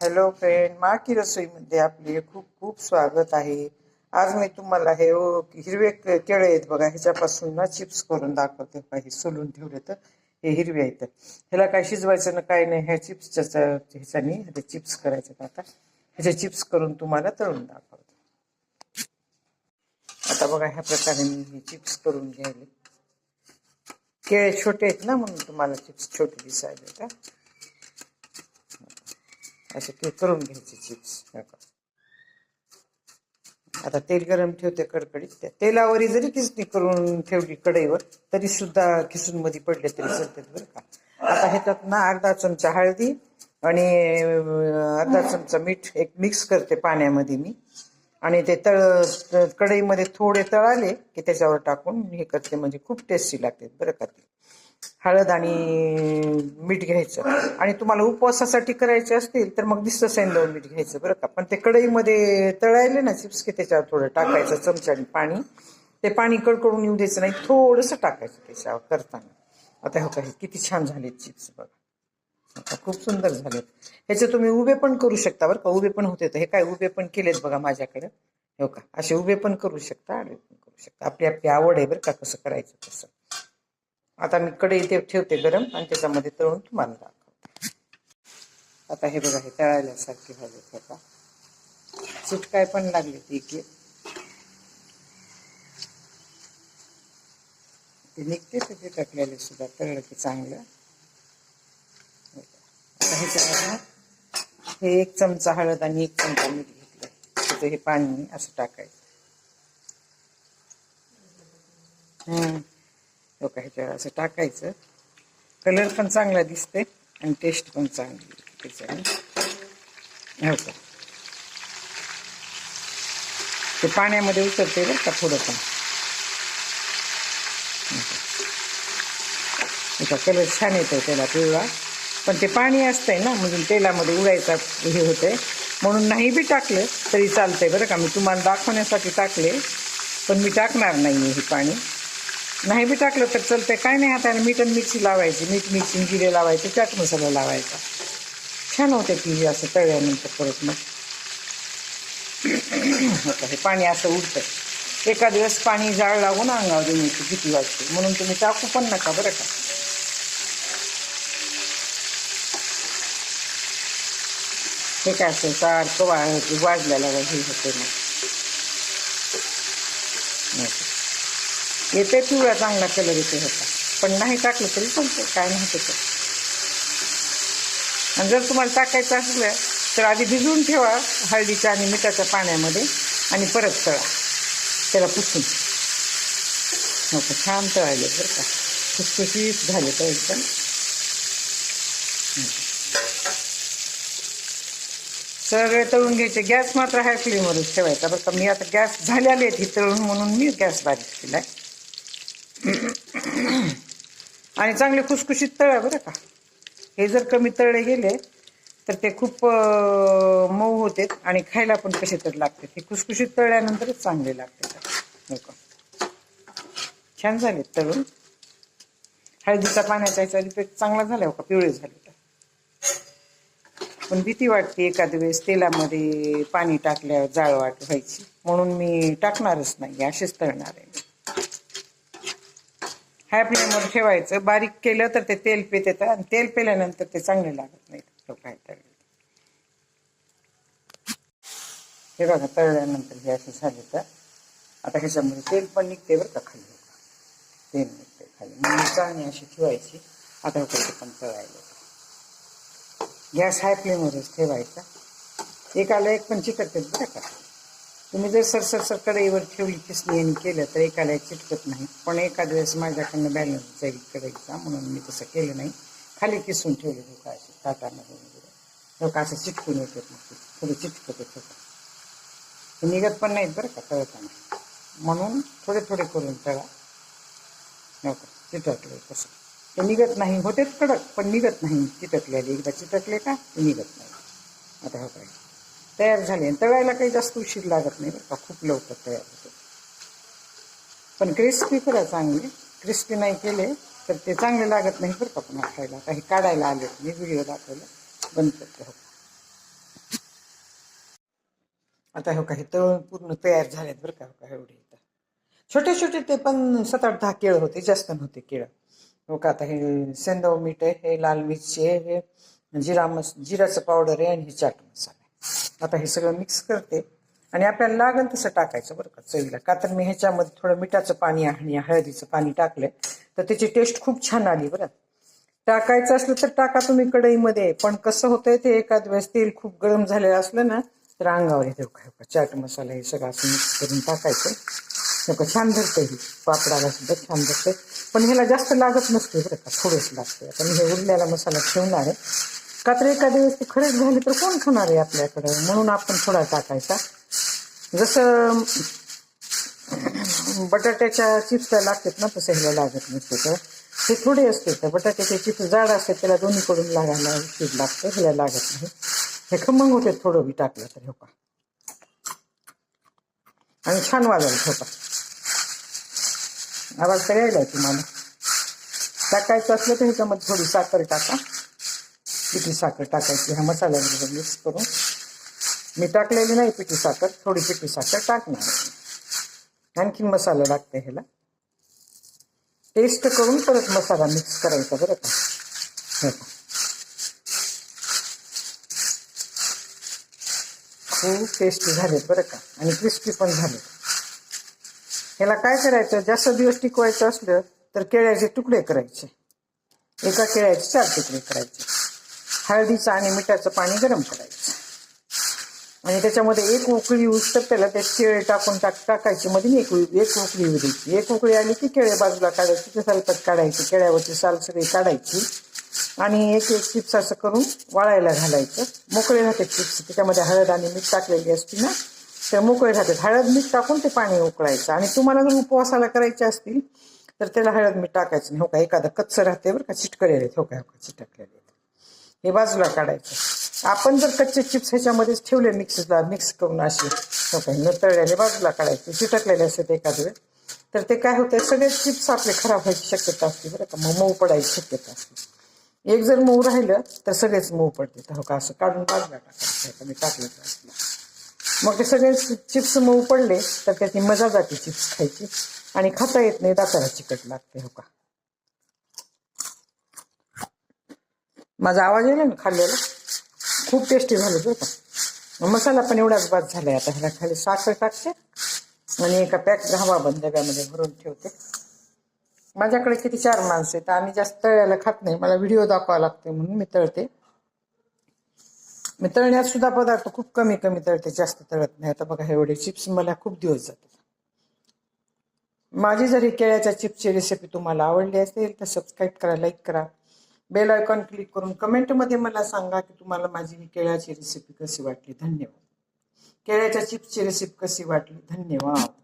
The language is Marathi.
हॅलो फ्रेंड माकी रसोईमध्ये आपले खूप खूप स्वागत आहे. आज मी तुम्हाला हे ओ- हिरवे केळे आहेत बघा ह्याच्यापासून ना चिप्स करून दाखवते. हे सोलून ठेवले तर हे हिरवे आहेत. ह्याला काय शिजवायचं ना काही नाही ह्या चिप्सच्या ह्याच्यानी ते चिप्स करायचे आता. ह्याचे चिप्स करून तुम्हाला तळून दाखवते. आता बघा ह्या प्रकारे मी हे चिप्स करून घ्यायले. केळे छोटे आहेत ना म्हणून तुम्हाला चिप्स छोटे दिसायचे का असे ते करून घ्यायचे चिप्स आता तेल गरम ठेवते कडकडीत. त्या तेलावर जरी किसणी करून ठेवली कढईवर तरी सुद्धा किसून मध्ये पडले तरी चालतात बरं का. आता ह्याच्यात ना अर्धा चमचा हळदी आणि अर्धा चमचा मीठ एक मिक्स करते पाण्यामध्ये मी. आणि ते तळ कढईमध्ये थोडे तळाले की त्याच्यावर टाकून हे करते म्हणजे खूप टेस्टी लागते बरं का ते. हळद आणि मीठ घ्यायचं. आणि तुम्हाला उपवासासाठी करायचे असतील तर मग दिसतं लावून मीठ घ्यायचं बरं का. पण ते कढईमध्ये तळायले ना चिप्स की त्याच्यावर थोडं टाकायचं चमच्याने पाणी. ते पाणी कडकडून येऊ द्यायचं नाही थोडंसं टाकायचं त्याच्यावर करताना. आता हो काही किती छान झालेत चिप्स बघा. आता खूप सुंदर झालेत. ह्याचे तुम्ही उभे पण करू शकता बरं का. उभे पण होते तर हे काय उभे पण केलेत बघा माझ्याकडे. हो का असे उभे पण करू शकता आडवे पण करू शकता. आपली आपली आवड आहे बरं का कसं करायचं तसं. आता मी कढई ते ठेवते गरम आणि त्याच्यामध्ये तळून तुम्हाला दाखवते. आता हे बघा हे तळायल्यासारखे झाले बघा. सुटकाय पण लागले ती की ते निघते ते टाकलेले सुद्धा तळलं की चांगलं. आता हे एक चमचा हळद आणि एक चमचा मीठ घेतलं. तिथे हे पाणी असं टाकायचं. हम्म हो ह्याच्यावर असं टाकायचं. कलर पण चांगला दिसते आणि टेस्ट पण चांगली त्याच्याने. हो का? ते पाण्यामध्ये उतरते बरं का थोडं पण हो त्याचा कलर छान येतो त्याला पिवळा. पण ते पाणी असतंय ना म्हणजे तेलामध्ये उडायचा हे होतंय. म्हणून नाही बी टाकलं तरी चालतंय बरं का. मी तुम्हाला दाखवण्यासाठी टाकले पण मी टाकणार नाही हे पाणी. नाही बी टाकलं तर चालतंय. काय नाही आता मीठ आणि मिरची लावायची. मीठ मिरची जिरे लावायचे. चाट मसाला लावायचा. छान होते ती असं तळल्यानंतर परत मग. हे पाणी असं उडतं. एका दिवस पाणी जाळ लागून अंगावर येण्याची भीती वाटते. म्हणून तुम्ही टाकू पण नका बरं का? हे काय असं सारखं वा वाजल्याला हे होते मग. येते पिवळा चांगला कलर येते होता पण नाही टाकलं तरी चालतं काय नाही त्याचं आणि जर तुम्हाला टाकायचं असलं तर आधी भिजवून ठेवा हळदीच्या आणि मिठाच्या पाण्यामध्ये आणि परत तळा. त्याला पुसून. हो छान तळाले बरं का. खुसखुशीत झाले तर एकदम. सगळे तळून घ्यायचे. गॅस मात्र हाय फ्लेमवरच ठेवायचा. बरं का मी आता गॅस झालेले आहेत ही तळून म्हणून मी गॅस बारीक केला आहे आणि चांगले खुसखुशीत तळा बरं का. हे जर कमी तळले गेले तर ते खूप मऊ होते आणि खायला पण कसे तर लागते. ते खुसखुशीत तळल्यानंतरच चांगले लागते. छान झाले तळून. हळदीचा पाण्याचा याचा इफेक्ट चांगला झाला हो का? पिवळे झाले तर. पण भीती वाटते एखाद्या वेळेस तेलामध्ये पाणी टाकल्यावर जाळ वाट व्हायची. म्हणून मी टाकणारच नाही असेच तळणार आहे. हाय फ्लेमवर ठेवायचं. बारीक केलं तर ते तेल पेत येतं आणि तेल पेल्यानंतर ते चांगले लागत नाही. तो काय तळले हे बघा तळल्यानंतर हे असं झाले तर आता ह्याच्यामध्ये तेल पण निघते बरं का खाली. तेल निघते खाली. मग चाळणी अशी ठेवायची. आता ह्याच्यात पण तळायला गॅस हाय फ्लेमवरच ठेवायचा. एकाला एक पण चिकटते बरं का. तुम्ही जर सर सर सर कढईवर ठेवली किसली आणि केलं तर एकाला चिटकत नाही. पण एखाद्या वेळेस माझ्याकडनं बॅलन्स जाईल कढईचा म्हणून मी तसं केलं नाही. खाली किसून ठेवले लोक असे ताटामध्ये वगैरे. लोक असं चिटकून येतात मग ते. थोडं चिटकत येतं ते निघत पण नाहीत बरं का तळताना. म्हणून थोडे थोडे करून तळा. हो का चिटकले तसं. ते निघत नाही होतेच कडक पण निघत नाही. चिटकलेले एकदा चिटकले का ते निघत नाही. आता हो काय तयार झाले. आणि तळायला काही जास्त उशीर लागत नाही बरं का खूप लवकर तयार होते. पण क्रिस्पी करा चांगले. क्रिस्पी नाही केले तर ते चांगले लागत नाही बरं का पुन्हा खायला. काही काढायला आले मी व्हिडिओ दाखवला. बंद करते. हो. आता हो काही तळून पूर्ण तयार झालेत बरं का हो का एवढे इथं. छोटे छोटे ते पण सात आठ दहा केळं होते जास्त नव्हते केळं. हो का आता हे सेंदव मीठ आहे हे लाल मिरची आहे हे जिरा मस जिराचं पावडर आहे आणि हे चाट मसाला. आता हे सगळं मिक्स करते. आणि आपल्याला लागेल तसं टाकायचं बरं का चवीला. का तर मी ह्याच्यामध्ये थोडं मिठाचं पाणी आणि हळदीचं पाणी टाकलंय. तर त्याची टेस्ट खूप छान आली बरं. टाकायचं असलं तर टाका तुम्ही कढईमध्ये. पण कसं होतंय ते एखाद वेळेस तेल खूप गरम झालेलं असलं ना तर अंगावर येते काय का चाट मसाला हे सगळं असं मिक्स करून टाकायचं. हे छान धरते ही. पापडाला सुद्धा छान धरते पण ह्याला जास्त लागत नसते बरं का थोडंच लागते आता मी हे उरलेला मसाला ठेवणार आहे. का तर एखाद्या वेळेस ते खरेच झाली तर कोण खाणार आहे आपल्याकडं? म्हणून आपण थोडा टाकायचा. जसं बटाट्याच्या चिप्सला लागतात ना तसं ह्याला लागत नसते तर ते थोडे असते तर बटाट्याचे चिप्स जाड असते त्याला दोन्हीकडून लागायला उशीर लागतं ह्याला लागत नाही. हे खमंग होते थोडं बी टाकलं तर हो का? आणि छान वाजायला हो ठेवता आवाज तर यायला तुम्हाला. टाकायचं असलं तर ह्याच्यामध्ये थोडी साखर टाका. पिठी साखर टाकायची. ह्या मसाल्यामध्ये मिक्स करून. मी टाकलेली नाही पिठी साखर थोडी पिठी साखर टाकणार आणखीन मसाला लागते ह्याला. टेस्ट करून परत मसाला मिक्स करायचा बरं का. हे खूप टेस्टी झालेत बरं का. आणि क्रिस्पी पण झालेत. ह्याला काय करायचं? जास्त दिवस टिकवायचं असलं तर केळ्याचे तुकडे करायचे. एका केळ्याचे चार तुकडे करायचे. हळदीचं आणि मिठाचं पाणी गरम करायचं. आणि त्याच्यामध्ये एक उकळी येऊस तर त्याला ते केळे टाकून टाक टाकायची. मध्ये एक एक उकळी येऊ द्यायची. एक उकळी आली की केळे बाजूला काढायची ते सालपट काढायची. केळ्यावरची साल सगळी काढायची. आणि एक एक चिप्स असं करून वाळायला घालायचं. मोकळे राहते चिप्स. त्याच्यामध्ये हळद आणि मीठ टाकलेली असते ना तर मोकळे राहतात. हळद मीठ टाकून ते पाणी उकळायचं. आणि तुम्हाला जर उपवासाला करायचे असतील तर त्याला हळद मीठ टाकायचं नाही. हो का? एखादं कच्चं राहते बरं का? चिटकलेले हो का? हो का? चिटकलेले हे बाजूला काढायचं. आपण जर कच्चे चिप्स ह्याच्यामध्येच ठेवले मिक्सला मिक्स करून असे हो न तळलेले बाजूला काढायचे चिटकलेले असेल एखाद वेळ. तर ते काय होतं सगळे चिप्स आपले खराब व्हायची शक्यता असते बरं का. मग मऊ पडायची शक्यता असते. एक जर मऊ राहिलं तर सगळेच मऊ पडते हो का असं काढून बाजूला टाकायचं? मी टाकलं तर मग ते सगळे चिप्स मऊ पडले तर त्याची मजा जाते चिप्स खायची आणि खाता येत नाही दाताला चिकट लागते हो का? माझा आवाज येईल ना खाल्लेला? खूप टेस्टी झालं बरं का. मसाला पण एवढाच बाद झालाय आता. ह्याला खाली साखर टाकते आणि एका पॅक हवा बंद डब्यामध्ये भरून ठेवते. माझ्याकडे किती चार माणसं आहेत आम्ही जास्त तळ्याला खात नाही. मला व्हिडिओ दाखवावा लागते म्हणून मी तळते. मी तळण्यात सुद्धा पदार्थ खूप कमी कमी तळते जास्त तळत नाही. आता बघा एवढे चिप्स मला खूप दिवस जातात. माझी जरी केळ्याच्या चिप्सची रेसिपी तुम्हाला आवडली असेल तर सबस्क्राईब करा लाईक करा. बेल आयकॉन क्लिक करून कमेंटमध्ये मला सांगा की तुम्हाला माझी ही केळ्याची रेसिपी कशी वाटली? धन्यवाद. केळ्याच्या चिप्सची रेसिपी कशी वाटली? धन्यवाद.